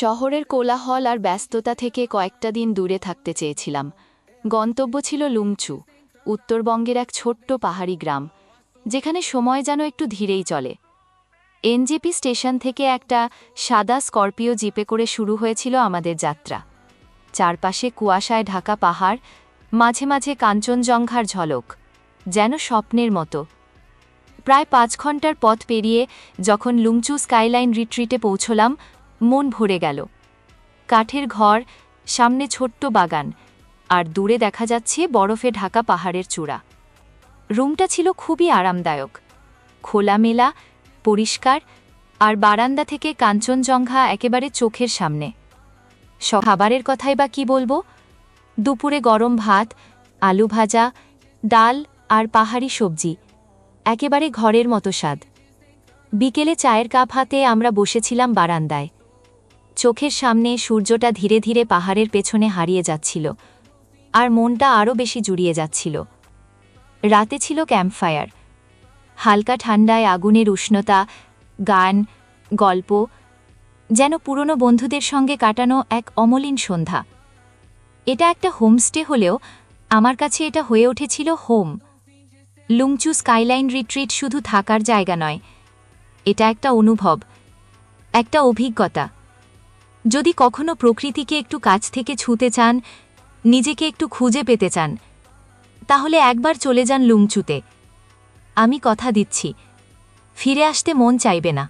শহরের কোলাহল আর ব্যস্ততা থেকে কয়েকটা দিন দূরে থাকতে চেয়েছিলাম। গন্তব্য ছিল লুমচু উত্তরবঙ্গের এক ছোট্ট পাহাড়ি গ্রাম, যেখানে সময় যেন একটু ধীরেই চলে। এনজেপি স্টেশন থেকে একটা সাদা স্করপিও জিপে করে শুরু হয়েছিল আমাদের যাত্রা। চারপাশে কুয়াশায় ঢাকা পাহাড়, মাঝে মাঝে কাঞ্চনজঙ্ঘার ঝলক, যেন স্বপ্নের মতো। প্রায় পাঁচ ঘণ্টার পথ পেরিয়ে যখন লুংচু স্কাইলাইন রিট্রিটে পৌঁছলাম মন ভরে গেল। কাঠের ঘর, সামনে ছোট্ট বাগান, আর দূরে দেখা যাচ্ছে বরফে ঢাকা পাহাড়ের চূড়া। রুমটা ছিল খুবই আরামদায়ক। খোলামেলা, পরিষ্কার, আর বারান্দা থেকে কাঞ্চনজঙ্ঘা একেবারে চোখের সামনে। খাবারের কথাই বা কি বলব? দুপুরে গরম ভাত, আলু ভাজা, ডাল আর পাহাড়ি সবজি, একেবারে ঘরের মতো স্বাদ। বিকেলে চায়ের কাপ হাতে আমরা বসেছিলাম বারান্দায়। চোখের সামনে সূর্যটা ধীরে ধীরে পাহাড়ের পেছনে হারিয়ে যাচ্ছিল, আর মনটা আরও বেশি জুড়িয়ে যাচ্ছিল। রাতে ছিল ক্যাম্পফায়ার। হালকা ঠান্ডায় আগুনের উষ্ণতা, গান, গল্প, যেন পুরনো বন্ধুদের সঙ্গে কাটানো এক অমলিন সন্ধ্যা। এটা একটা হোমস্টে হলেও আমার কাছে এটা হয়ে উঠেছিল হোম। লুংচু স্কাইলাইন রিট্রিট শুধু থাকার জায়গা নয়, এটা একটা অনুভব, একটা অভিজ্ঞতা। যদি কখনো প্রকৃতিকে একটু কাছ থেকে ছুঁতে চান, নিজেকে একটু খুঁজে পেতে চান, তাহলে একবার চলে যান লুংচুতে। আমি কথা দিচ্ছি। ফিরে আসতে মন চাইবে না।